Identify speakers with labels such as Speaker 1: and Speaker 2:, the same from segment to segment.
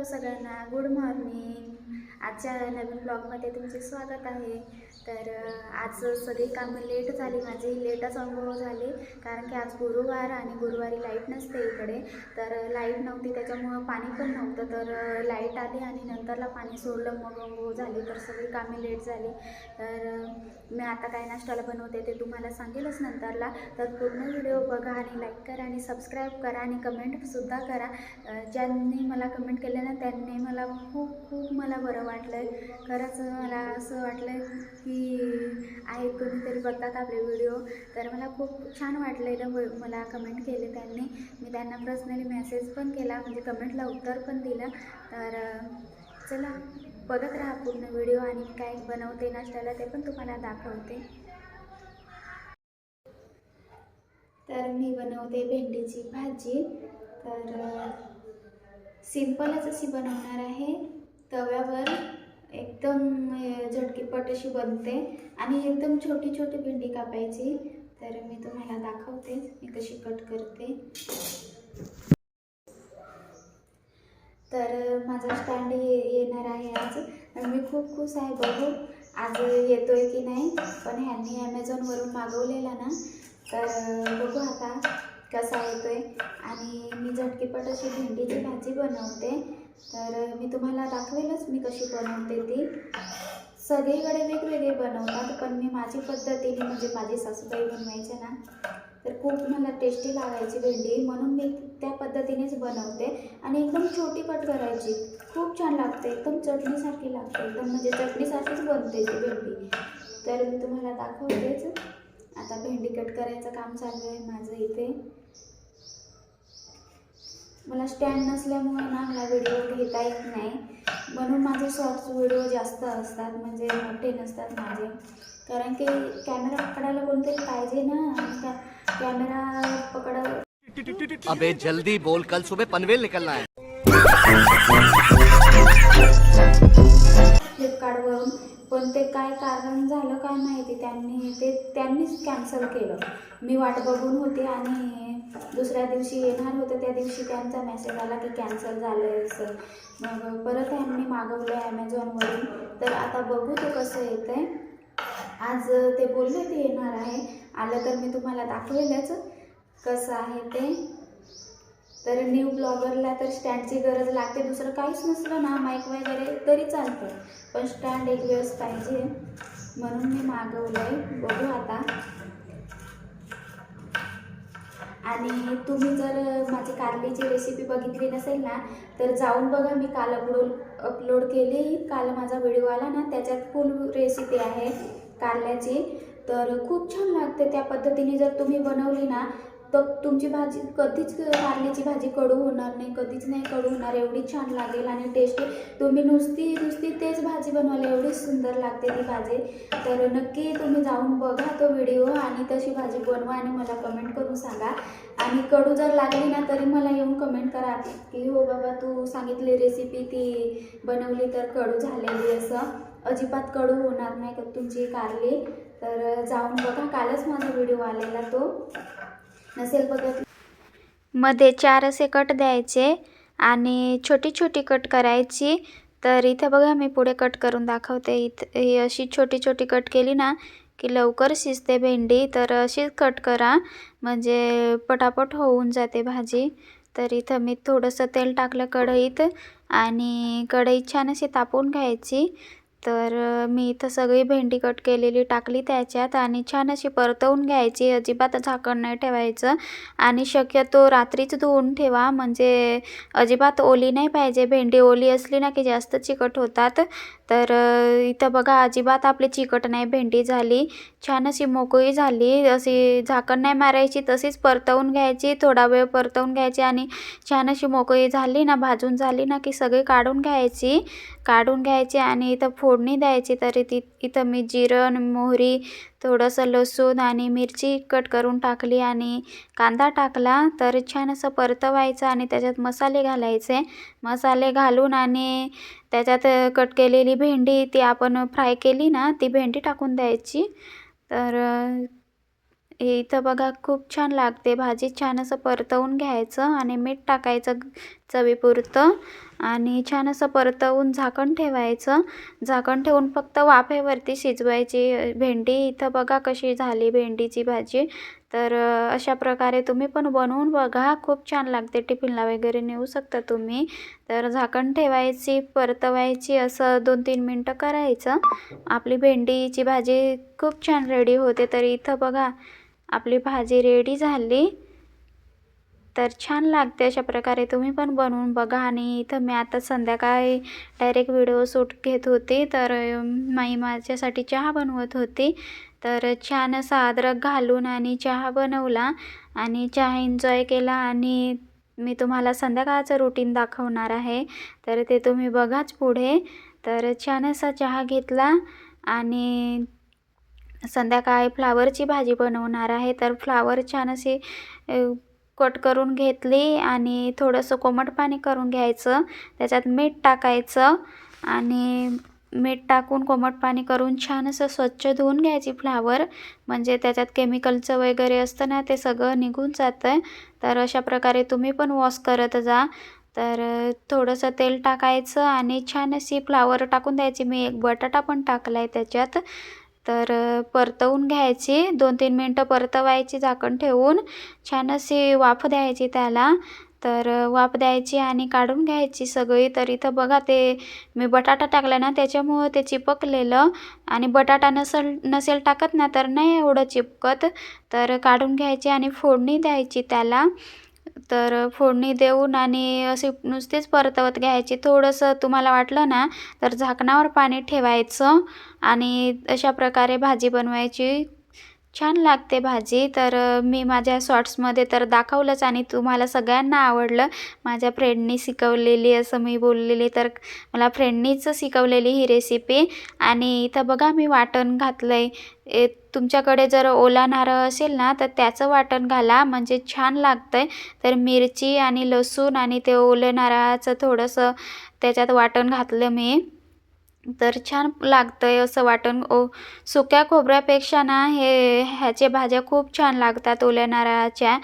Speaker 1: Hello सगळ्यांना good morning. आजच्या नवीन ब्लॉगमध्ये तुमचे स्वागत आहे. तर आज सगळी कामं लेट झाली माझी लेटच अनुभव झाले. कारण की आज गुरुवार आणि गुरुवारी लाइट नसते इकडे. तर लाइट नव्हती त्याच्यामुळं पाणी पण नव्हतं. तर लाइट आली आणि नंतरला पाणी सोडलं मग अंघोळ झाली. तर सगळी कामे लेट झाली. तर मी आता काय नाश्त्याला बनवते ते तुम्हाला सांगेलच नंतरला. तर पूर्ण व्हिडिओ बघा आणि लाईक करा आणि सबस्क्राईब करा आणि कमेंटसुद्धा करा. ज्यांनी मला कमेंट केले ना त्यांनी मला खूप खूप मला बरं वाटलं खरंच मला असं वाटलं की आहे कोणीतरी बघतात आपले व्हिडिओ. तर मला खूप छान वाटलेलं व- मला कमेंट केले त्यांनी. मी त्यांना पर्सनली मेसेज पण केला म्हणजे कमेंटला उत्तर पण दिलं. तर चला बघत राहा पूर्ण व्हिडिओ आणि काय बनवते नाश्त्याला ते पण तुम्हाला दाखवते. तर मी बनवते भेंडीची भाजी. तर सिंपलच अशी बनवणार आहे. तव्यावर एकदम झटकीपट अशी बनते. आणि एकदम छोटी छोटी भेंडी कापायची. तर मी तुम्हाला दाखवते. मी कशी कट करते. तर माझा स्टँड येणार आहे आज. आणि मी खूप खुश आहे बघू. आज येतोय की नाही? पण ह्यांनी ॲमेझॉनवरून मागवलेला ना? तर बघू आता कसा येतोय. आणि मी झटकीपट अशी भेंडीची भाजी बनवते. तर मी तुम्हाला दाखवेलच मी कशी बनवते ती. सगळीकडे वेगवेगळे बनवतात पण मी माझी पद्धतीने म्हणजे माझी सासूबाई बनवायचे ना तर खूप मला टेस्टी लागायची भेंडी म्हणून मी त्या पद्धतीनेच बनवते. आणि एकदम छोटी कट करायची. खूप छान लागते एकदम चटणीसारखी लागते एकदम म्हणजे चटणीसारखीच बनते ती भेंडी. तर मी तुम्हाला दाखवतेच. आता भेंडी कट करायचं काम चालू आहे माझं इथे. मला स्टँड नसल्यामुळे ना मला व्हिडिओ घेता येत नाही. म्हणून माझे शॉर्ट्स व्हिडिओ जास्त असतात म्हणजे मोठे नसतात माझे. कारण की कॅमेरा पकडायला कोणतरी पाहिजे ना. कॅमेरा पकड
Speaker 2: अबे जल्दी बोल कल सुबह पनवेल निकलना है.
Speaker 1: काय कारण झालं काय माहिती त्यांनी ते त्यांनीच कॅन्सल केलं. मी वाट बघून होते आणि दुसऱ्या दिवशी येणार होतं त्या दिवशी त्यांचा मेसेज आला की कॅन्सल झालं आहे असं. मग परत त्यांनी मागवलं आहे ॲमेझॉनवरून तर आता बघू ते कसं येतं आहे आज ते बोलले ते येणार आहे. आलं तर मी तुम्हाला दाखवेलच कसं आहे ते. तर न्यू ब्लॉगरला तर स्टँडची गरज लागते. दुसरं काहीच नसलं ना माईक वगैरे तरी चालतं. पण स्टँड एक वेळेस पाहिजे. म्हणून मी मागवलं आहे बघू आता. आणि तुम्ही जर माझी कारलीची रेसिपी बघितली नसेल ना तर जाऊन बघा. मी काल अपलोड अपलोड केली काल माझा व्हिडिओ आला ना त्याच्यात फुल रेसिपी आहे कारल्याची. तर खूप छान लागते. त्या पद्धतीने जर तुम्ही बनवली ना तर तुमची भाजी कधीच कारल्याची भाजी कडू होणार नाही कधीच नाही कडू होणार एवढी छान लागेल आणि टेस्टी तुम्ही नुसती नुसती तेच भाजी बनवायला एवढी सुंदर लागते ती भाजी. तर नक्की तुम्ही जाऊन बघा तो व्हिडिओ आणि तशी भाजी बनवा आणि मला कमेंट करून सांगा. आणि कडू जर लागली ना तरी मला येऊन कमेंट करा की हो बाबा तू सांगितली रेसिपी ती बनवली तर कडू झालेली असं. अजिबात कडू होणार नाही का तुमची कारली. तर जाऊन बघा कालच माझा व्हिडिओ आलेला तो. नसेल बघत. मध्ये चार असे कट द्यायचे आणि छोटी छोटी कट करायची. तर इथं बघा मी पुढे कट करून दाखवते. इथं ही अशी छोटी छोटी कट केली ना की लवकर शिजते भेंडी. तर अशीच कट करा. म्हणजे पटापट होऊन जाते भाजी. तर इथं मी थोडंसं तेल टाकलं कढईत आणि कढई छान अशी तापवून घ्यायची. तर मी इथं सगळी भेंडी कट केलेली टाकली त्याच्यात आणि छान अशी परतवून घ्यायची. अजिबात झाकण नाही ठेवायचं आणि शक्यतो रात्रीच धुवून ठेवा. म्हणजे अजिबात ओली नाही पाहिजे. भेंडी ओली असली ना की जास्त चिकट होतात. तर इथं बघा अजिबात आपली चिकट नाही भेंडी झाली. छान अशी मोकळी झाली. अशी झाकण नाही मारायची तशीच परतवून घ्यायची. थोडा वेळ परतवून घ्यायची आणि छान अशी मोकळी झाली ना भाजून झाली ना की सगळी काढून घ्यायची. काढून घ्यायची आणि इथं फोडणी द्यायची तरी ती इथं मी जिरं मोहरी थोडंसं लसूण आणि मिरची कट करून टाकली आणि कांदा टाकला तर छान असं परतवायचं आणि त्याच्यात मसाले घालायचे. मसाले घालून आणि त्याच्यात कट केलेली भेंडी ती आपण फ्राय केली ना ती भेंडी टाकून द्यायची. तर हे इथं बघा खूप छान लागते. भाजी छान असं परतवून घ्यायचं आणि मीठ टाकायचं चवीपुरतं आणि छान असं परतवून झाकण ठेवायचं. झाकण ठेवून फक्त वाफेवरती शिजवायची. भेंडी इथं बघा कशी झाली भेंडीची भाजी. तर अशा प्रकारे तुम्ही पण बनवून बघा. खूप छान लागते. टिफिनला वगैरे नेऊ शकता तुम्ही. तर झाकण ठेवायची परतवायची असं दोन तीन मिनटं करायचं. आपली भेंडीची भाजी खूप छान रेडी होते. तर इथं बघा आपली भाजी रेडी झाली. तर छान लागते अशा प्रकारे. तुम्ही पण बनवून बघा आणि इथं मी आता संध्याकाळी डायरेक्ट व्हिडिओ शूट घेत होते. तर माई माझ्यासाठी चहा बनवत होती. तर छान असा अद्रक घालून आणि चहा बनवला आणि चहा एन्जॉय केला आणि मी तुम्हाला संध्याकाळचं रुटीन दाखवणार आहे. तर ते तुम्ही बघाच पुढे. तर छान असा चहा घेतला आणि संध्याकाळी फ्लावरची भाजी बनवणार आहे. तर फ्लावर छान असे कट करून घेतली आणि थोडंसं कोमट पाणी करून घ्यायचं. त्याच्यात मीठ टाकायचं आणि मीठ टाकून कोमट पाणी करून छान असं स्वच्छ धुवून घ्यायची फ्लावर. म्हणजे त्याच्यात केमिकलचं वगैरे असतं ना ते सगळं निघून जातं. तर अशा प्रकारे तुम्ही पण वॉश करत जा. तर थोडंसं तेल टाकायचं आणि छान अशी फ्लावर टाकून द्यायची. मी एक बटाटा पण टाकला आहे त्याच्यात. तर परतवून घ्यायची. दोन तीन मिनटं परतवायची झाकण ठेवून. छान अशी वाफ द्यायची त्याला. तर वाफ द्यायची आणि काढून घ्यायची सगळी. तर इथं बघा ते मी बटाटा टाकला ना त्याच्यामुळं ते चिपकलेलं. आणि बटाटा नसेल नसेल टाकत ना तर नाही एवढं चिपकत. तर काढून घ्यायची आणि फोडणी द्यायची त्याला. तर फोडणी देऊन आणि असे नुसतीच परतवत घ्यायची. थोडंसं तुम्हाला वाटलं ना तर झाकणावर पाणी ठेवायचं आणि अशा प्रकारे भाजी बनवायची. छान लागते भाजी. तर मी माझ्या शॉर्ट्समध्ये तर दाखवलंच आणि तुम्हाला सगळ्यांना आवडलं. माझ्या फ्रेंडनी शिकवलेली असं मी बोललेली. तर मला फ्रेंडनीच शिकवलेली ही रेसिपी. आणि इथं बघा मी वाटण घातलं आहे तुमच्याकडे जर ओला नारळ असेल ना तर त्याचं वाटण घाला. म्हणजे छान लागतं आहे तर मिरची आणि लसूण आणि ते ओलं नारळाचं थोडंसं त्याच्यात वाटण घातलं मी. तर छान लागतं आहे असं वाटण ओ सुक्या खोबऱ्यापेक्षा ना हे ह्याच्या भाज्या खूप छान लागतात ओल्या नारळाच्या.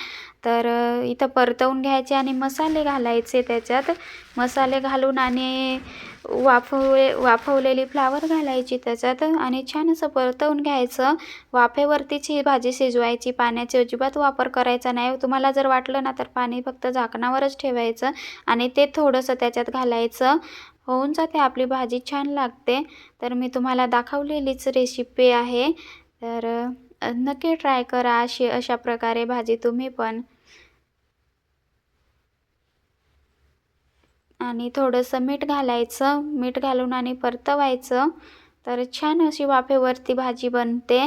Speaker 1: तर इथं परतवून घ्यायचे आणि मसाले घालायचे त्याच्यात. मसाले घालून आणि वाफवले वाफवलेली फ्लावर घालायची त्याच्यात आणि छान असं परतवून घ्यायचं. वाफेवरतीच ही भाजी शिजवायची पाण्याची अजिबात वापर करायचा नाही. तुम्हाला जर वाटलं ना तर पाणी फक्त झाकणावरच ठेवायचं आणि ते थोडंसं त्याच्यात घालायचं. होऊन जाते. आपली भाजी छान लागते. तर मी तुम्हाला दाखवलेलीच रेसिपी आहे. तर नक्की ट्राय करा अशी अशा प्रकारे भाजी तुम्ही पण. आणि थोडंसं मीठ घालायचं. मीठ घालून आणि परतवायचं. तर छान अशी वाफेवरती भाजी बनते.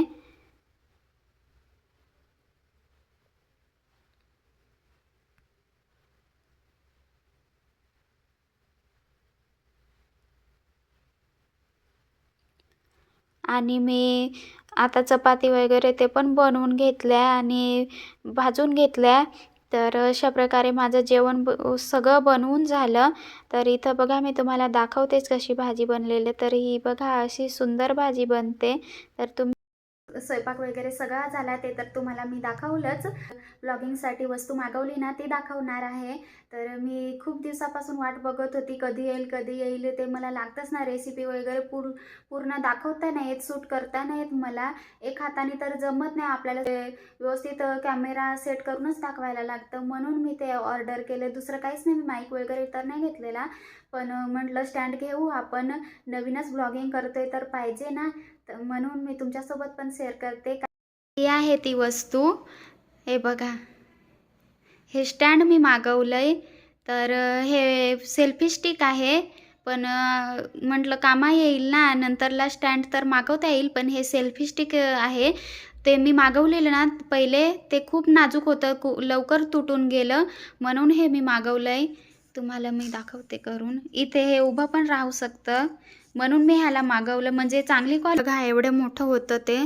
Speaker 1: आणि मी आता चपाती वगैरे ते पण बनवून घेतल्या आणि भाजून घेतल्या. तर अशा प्रकारे माझं जेवण ब सगळं बनवून झालं. तर इथं बघा मी तुम्हाला दाखवतेच कशी भाजी बनलेली. तर ही बघा अशी सुंदर भाजी बनते. तर तुम्ही स्वयंपाक वगैरे सगळा झाला ते तर तुम्हाला मी दाखवलंच. ब्लॉगिंगसाठी वस्तू मागवली ना ती दाखवणार आहे. तर मी खूप दिवसापासून वाट बघत होती कधी येईल कधी येईल ते मला लागतंच ना रेसिपी वगैरे पूर पूर्ण दाखवता नाही येत सूट करता नाही येत मला. एक हाताने तर जमत नाही आपल्याला. व्यवस्थित कॅमेरा सेट करूनच दाखवायला लागतं. म्हणून मी ते ऑर्डर केलं. दुसरं काहीच नाही. मी माईक वगैरे तर नाही घेतलेला. पण म्हटलं स्टँड घेऊ. आपण नवीनच ब्लॉगिंग करतोय तर पाहिजे ना. तर म्हणून मी तुमच्यासोबत पण शेअर करते. ही आहे ती वस्तू. हे बघा. हे स्टँड मी मागवलं आहे तर हे सेल्फी स्टिक आहे. पण म्हटलं कामा येईल ना नंतरला स्टँड तर मागवता येईल पण हे सेल्फी स्टिक आहे. ते मी मागवलेलं ना पहिले ते खूप नाजूक होतं कु लवकर तुटून गेलं. म्हणून हे मी मागवलं आहे तुम्हाला मी दाखवते करून. इथे हे उभं पण राहू शकतं. म्हणून मी ह्याला मागवलं. म्हणजे चांगली कॉल बघा एवढं मोठं होतं ते.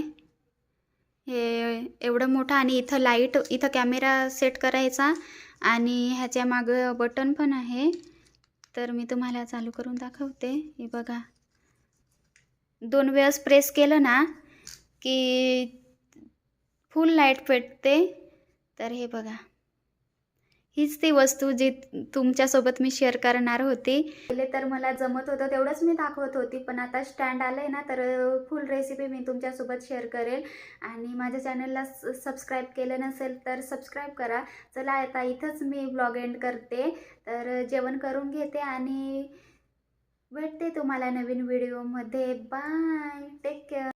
Speaker 1: हे एवढं मोठं आणि इथं लाइट इथं कॅमेरा सेट करायचा आणि ह्याच्या मागं बटन पण आहे. तर मी तुम्हाला चालू करून दाखवते. हे बघा. दोन वेळेस प्रेस केलं ना की फुल लाइट पेटते. तर हे बघा. हीच ती वस्तू जी तुमच्यासोबत मी शेअर करणार होती. पहिले तर मला जमत होतं तेवढंच मी दाखवत होती पण आता स्टँड आलं आहे ना तर फुल रेसिपी मी तुमच्यासोबत शेअर करेल. आणि माझ्या चॅनलला सबस्क्राईब केलं नसेल तर सबस्क्राईब करा. चला आता इथंच मी ब्लॉग एंड करते. तर जेवण करून घेते आणि भेटते तुम्हाला नवीन व्हिडिओमध्ये बाय टेक केअर